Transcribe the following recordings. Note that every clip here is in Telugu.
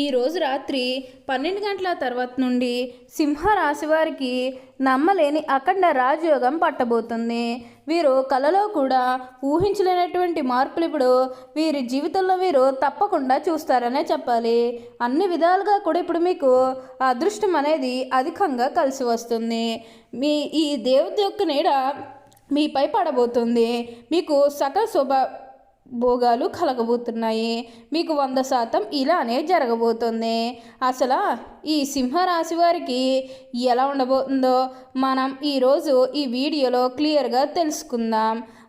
ఈ రోజు రాత్రి పన్నెండు గంటల తర్వాత నుండి సింహరాశి వారికి నమ్మలేని అఖండ రాజయోగం పట్టబోతుంది. వీరు కలలో కూడా ఊహించలేనటువంటి మార్పులు ఇప్పుడు వీరి జీవితంలో వీరు తప్పకుండా చూస్తారనే చెప్పాలి. అన్ని విధాలుగా కూడా ఇప్పుడు మీకు అదృష్టం అనేది అధికంగా కలిసి వస్తుంది. మీ ఈ దేవత యొక్క నీడ మీపై పడబోతుంది. మీకు సకల శుభ భోగాలు కలగబోతున్నాయి. మీకు వంద శాతం ఇలానే జరగబోతుంది. అసలు ఈ సింహరాశి వారికి ఎలా ఉండబోతుందో మనం ఈరోజు ఈ వీడియోలో క్లియర్గా తెలుసుకుందాం.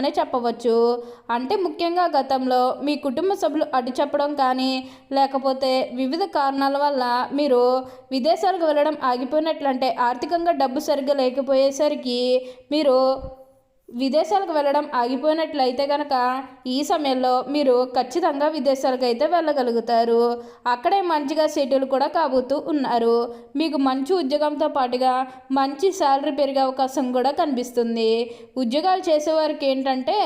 అనే చెప్పవచ్చు. అంటే ముఖ్యంగా గతంలో మీ కుటుంబ సభ్యులు అడ్డు చెప్పడం కానీ లేకపోతే వివిధ కారణాల వల్ల మీరు విదేశాలకు వెళ్ళడం ఆగిపోయినట్లంటే ఆర్థికంగా డబ్బు సరిగ్గా లేకపోయేసరికి మీరు విదేశాలకు వెళ్ళడం ఆగిపోయినట్లయితే కనుక ఈ సమయంలో మీరు ఖచ్చితంగా విదేశాలకు అయితే వెళ్ళగలుగుతారు. అక్కడే మంచిగా సెటిల్ కూడా కాబోతూ ఉన్నారు. మీకు మంచి ఉద్యోగంతో పాటుగా మంచి శాలరీ పెరిగే అవకాశం కూడా కనిపిస్తుంది. ఉద్యోగాలు చేసేవారికి ఏంటంటే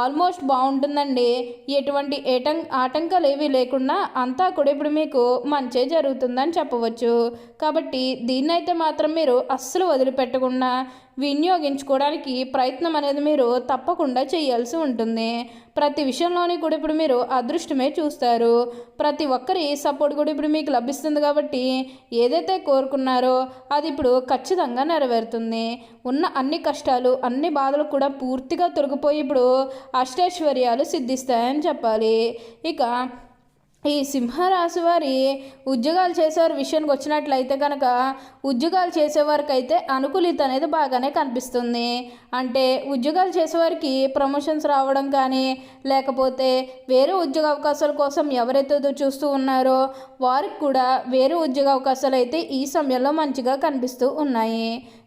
ఆల్మోస్ట్ బాగుంటుందండి. ఎటువంటి ఏటం ఆటంకాలు ఏవి లేకుండా అంతా కూడా ఇప్పుడు మీకు మంచే జరుగుతుందని చెప్పవచ్చు. కాబట్టి దీన్నైతే మాత్రం మీరు అస్సలు వదిలిపెట్టకుండా వినియోగించుకోవడానికి ప్రయత్నం అనేది మీరు తప్పకుండా చేయాల్సి ఉంటుంది. ప్రతి విషయంలోని కూడా ఇప్పుడు మీరు అదృష్టమే చూస్తారు. ప్రతి ఒక్కరి సపోర్ట్ కూడా ఇప్పుడు మీకు లభిస్తుంది కాబట్టి ఏదైతే కోరుకున్నారో అది ఇప్పుడు ఖచ్చితంగా నెరవేరుతుంది. ఉన్న అన్ని కష్టాలు అన్ని బాధలు కూడా పూర్తిగా తొలగిపోయి ఇప్పుడు అష్టైశ్వర్యాలు సిద్ధిస్తాయని చెప్పాలి. ఇక ఈ సింహరాశి వారి ఉద్యోగాలు చేసేవారి విషయానికి వచ్చినట్లయితే కనుక ఉద్యోగాలు చేసేవారికి అయితే అనుకూలిత అనేది బాగానే కనిపిస్తుంది. అంటే ఉద్యోగాలు చేసేవారికి ప్రమోషన్స్ రావడం కానీ లేకపోతే వేరే ఉద్యోగ అవకాశాల కోసం ఎవరైతే చూస్తూ ఉన్నారో వారికి కూడా వేరే ఉద్యోగ అవకాశాలు అయితే ఈ సమయంలో మంచిగా కనిపిస్తూ ఉన్నాయి.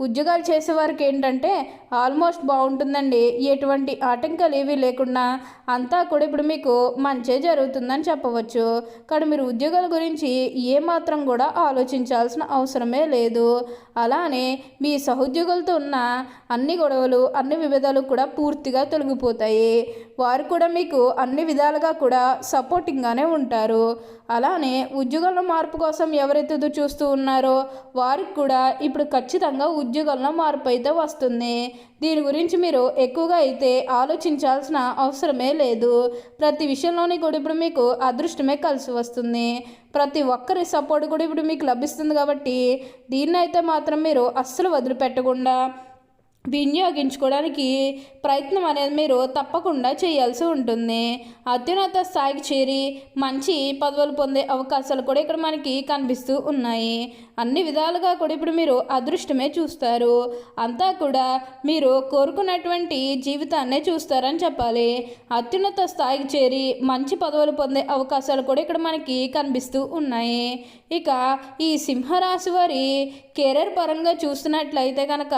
ఉద్యోగాలు చేసేవారికి ఏంటంటే ఆల్మోస్ట్ బాగుంటుందండి. ఎటువంటి ఆటంకాలు ఏవి లేకుండా అంతా కూడా ఇప్పుడు మీకు మంచే జరుగుతుందని చెప్పవచ్చు. కానీ మీరు ఉద్యోగాల గురించి ఏమాత్రం కూడా ఆలోచించాల్సిన అవసరమే లేదు. అలానే మీ సహోద్యోగులతో ఉన్న అన్ని గొడవలు అన్ని విభేదాలు కూడా పూర్తిగా తొలగిపోతాయి. వారు కూడా మీకు అన్ని విధాలుగా కూడా సపోర్టింగ్గానే ఉంటారు. అలానే ఉద్యోగంలో మార్పు కోసం ఎవరైతే చూస్తూ ఉన్నారో వారికి కూడా ఇప్పుడు ఖచ్చితంగా ఉద్యోగంలో మార్పు అయితే వస్తుంది. దీని గురించి మీరు ఎక్కువగా అయితే ఆలోచించాల్సిన అవసరమే లేదు. ప్రతి విషయంలోని కూడా ఇప్పుడు మీకు అదృష్టమే కలిసి వస్తుంది. ప్రతి ఒక్కరి సపోర్ట్ కూడా ఇప్పుడు మీకు లభిస్తుంది కాబట్టి దీన్ని అయితే మాత్రం మీరు అస్సలు వదిలిపెట్టకుండా వినియోగించుకోవడానికి ప్రయత్నం అనేది మీరు తప్పకుండా చేయాల్సి ఉంటుంది. అత్యున్నత స్థాయికి చేరి మంచి పదవులు పొందే అవకాశాలు కూడా ఇక్కడ మనకి కనిపిస్తూ ఉన్నాయి. అన్ని విధాలుగా కూడా ఇప్పుడు మీరు అదృష్టమే చూస్తారు. అంతా కూడా మీరు కోరుకున్నటువంటి జీవితాన్నే చూస్తారని చెప్పాలి. అత్యున్నత స్థాయికి చేరి మంచి పదవులు పొందే అవకాశాలు కూడా ఇక్కడ మనకి కనిపిస్తూ ఉన్నాయి. ఇక ఈ సింహరాశి వారి కెరీర్ పరంగా చూస్తున్నట్లయితే కనుక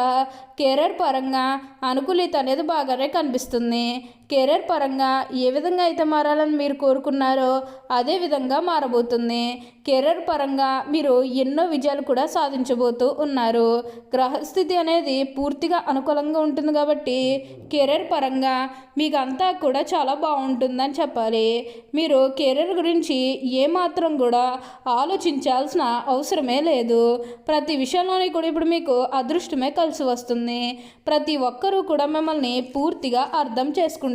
కెరీర్ పరంగా అనుకూలిత అనేది బాగానే కనిపిస్తుంది. కెరీర్ పరంగా ఏ విధంగా అయితే మారాలని మీరు కోరుకున్నారో అదే విధంగా మారబోతుంది. కెరీర్ పరంగా మీరు ఎన్నో విజయాలు కూడా సాధించబోతూ ఉన్నారు. గ్రహస్థితి అనేది పూర్తిగా అనుకూలంగా ఉంటుంది కాబట్టి కెరీర్ పరంగా మీకు అంతా కూడా చాలా బాగుంటుందని చెప్పాలి. మీరు కెరీర్ గురించి ఏమాత్రం కూడా ఆలోచించాల్సిన అవసరమే లేదు. ప్రతి విషయంలోని కూడా ఇప్పుడు మీకు అదృష్టమే కలిసి వస్తుంది. ప్రతి ఒక్కరూ కూడా మిమ్మల్ని పూర్తిగా అర్థం చేసుకుంటారు.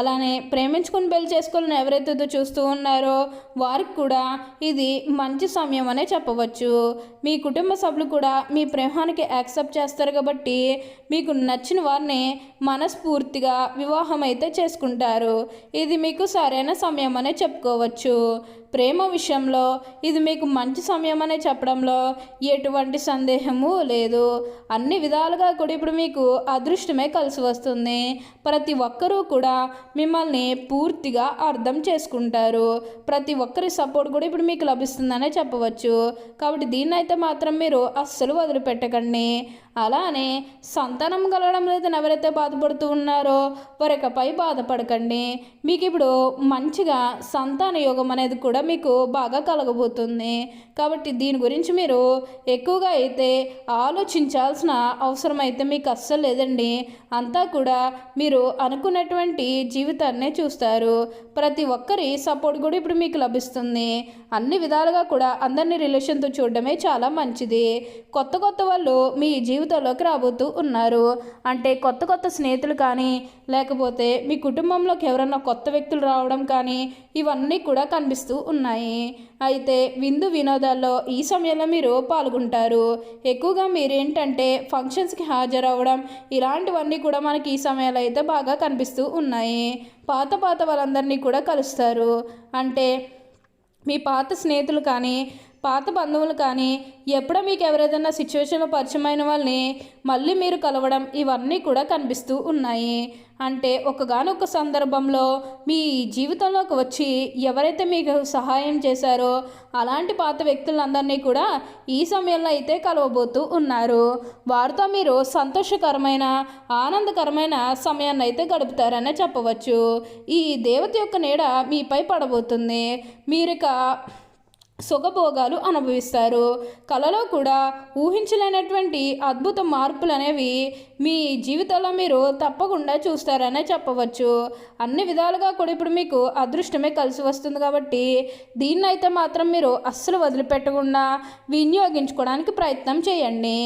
అలానే ప్రేమించుకుని పెళ్ళి చేసుకోవాలని ఎవరైతే చూస్తూ ఉన్నారో వారికి కూడా ఇది మంచి సమయం అనే చెప్పవచ్చు. మీ కుటుంబ సభ్యులు కూడా మీ ప్రేమానికి యాక్సెప్ట్ చేస్తారు కాబట్టి మీకు నచ్చిన వారిని మనస్ఫూర్తిగా వివాహం అయితే చేసుకుంటారు. ఇది మీకు సరైన సమయం అనే చెప్పుకోవచ్చు. ప్రేమ విషయంలో ఇది మీకు మంచి సమయం అనే చెప్పడంలో ఎటువంటి సందేహము లేదు. అన్ని విధాలుగా కూడా ఇప్పుడు మీకు అదృష్టమే కలిసి వస్తుంది. ప్రతి ఒక్కరూ కూడా మిమ్మల్ని పూర్తిగా అర్థం చేసుకుంటారు. ప్రతి ఒక్కరి సపోర్ట్ కూడా ఇప్పుడు మీకు లభిస్తుందనే చెప్పవచ్చు. కాబట్టి దీన్నైతే మాత్రం మీరు అస్సలు వదిలిపెట్టకండి. అలానే సంతానం కలగడం లేదని ఎవరైతే బాధపడుతూ ఉన్నారో వారికపై బాధపడకండి. మీకు ఇప్పుడు మంచిగా సంతాన యోగం అనేది కూడా మీకు బాగా కలగబోతుంది. కాబట్టి దీని గురించి మీరు ఎక్కువగా అయితే ఆలోచించాల్సిన అవసరం అయితే మీకు అస్సలు లేదండి. అంతా కూడా మీరు అనుకున్నటువంటి జీవితాన్నే చూస్తారు. ప్రతి ఒక్కరి సపోర్ట్ కూడా ఇప్పుడు మీకు లభిస్తుంది. అన్ని విధాలుగా కూడా అందరినీ రిలేషన్తో చూడడమే చాలా మంచిది. కొత్త కొత్త వాళ్ళు మీ జీవితం జీవితంలోకి రాబోతూ ఉన్నారు. అంటే కొత్త కొత్త స్నేహితులు కానీ లేకపోతే మీ కుటుంబంలోకి ఎవరన్నా కొత్త వ్యక్తులు రావడం కానీ ఇవన్నీ కూడా కనిపిస్తూ ఉన్నాయి. అయితే విందు వినోదాల్లో ఈ సమయంలో మీరు పాల్గొంటారు. ఎక్కువగా మీరేంటంటే ఫంక్షన్స్కి హాజరవ్వడం ఇలాంటివన్నీ కూడా మనకి ఈ సమయంలో అయితే బాగా కనిపిస్తూ ఉన్నాయి. పాత పాత వాళ్ళందరినీ కూడా కలుస్తారు. అంటే మీ పాత స్నేహితులు కానీ పాత బంధువులు కానీ ఎప్పుడో మీకు ఎవరైనా సిచ్యువేషన్లో పరిచయమైన వాళ్ళని మళ్ళీ మీరు కలవడం ఇవన్నీ కూడా కనిపిస్తూ ఉన్నాయి. అంటే ఒకగానొక సందర్భంలో మీ జీవితంలోకి వచ్చి ఎవరైతే మీకు సహాయం చేశారో అలాంటి పాత వ్యక్తులందరినీ కూడా ఈ సమయంలో అయితే కలవబోతూ ఉన్నారు. వారితో మీరు సంతోషకరమైన ఆనందకరమైన సమయాన్ని అయితే గడుపుతారనే చెప్పవచ్చు. ఈ దేవత యొక్క నీడ మీపై పడబోతుంది. మీరిక సుఖభోగాలు అనుభవిస్తారు. కళలో కూడా ఊహించలేనటువంటి అద్భుత మార్పులు అనేవి మీ జీవితంలో మీరు తప్పకుండా చూస్తారనే చెప్పవచ్చు. అన్ని విధాలుగా కూడా ఇప్పుడు మీకు అదృష్టమే కలిసి వస్తుంది కాబట్టి దీన్నైతే మాత్రం మీరు అస్సలు వదిలిపెట్టకుండా వినియోగించుకోవడానికి ప్రయత్నం చేయండి.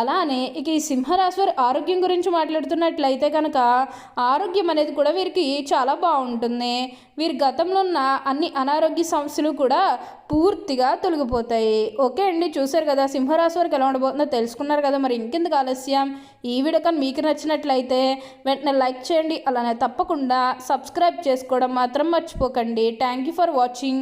అలానే ఇక ఈ సింహరాశి వారి ఆరోగ్యం గురించి మాట్లాడుతున్నట్లయితే కనుక ఆరోగ్యం అనేది కూడా వీరికి చాలా బాగుంటుంది. వీరి గతంలో ఉన్న అన్ని అనారోగ్య సమస్యలు కూడా పూర్తిగా తొలగిపోతాయి. ఓకే అండి చూసారు కదా సింహరాశి వారికి ఎలా ఉండబోతుందో తెలుసుకున్నారు కదా. మరి ఇంకెందుకు ఆలస్యం? ఈ వీడియో కానీ మీకు నచ్చినట్లయితే వెంటనే లైక్ చేయండి. అలానే తప్పకుండా సబ్స్క్రైబ్ చేసుకోవడం మాత్రం మర్చిపోకండి. Thank you for watching.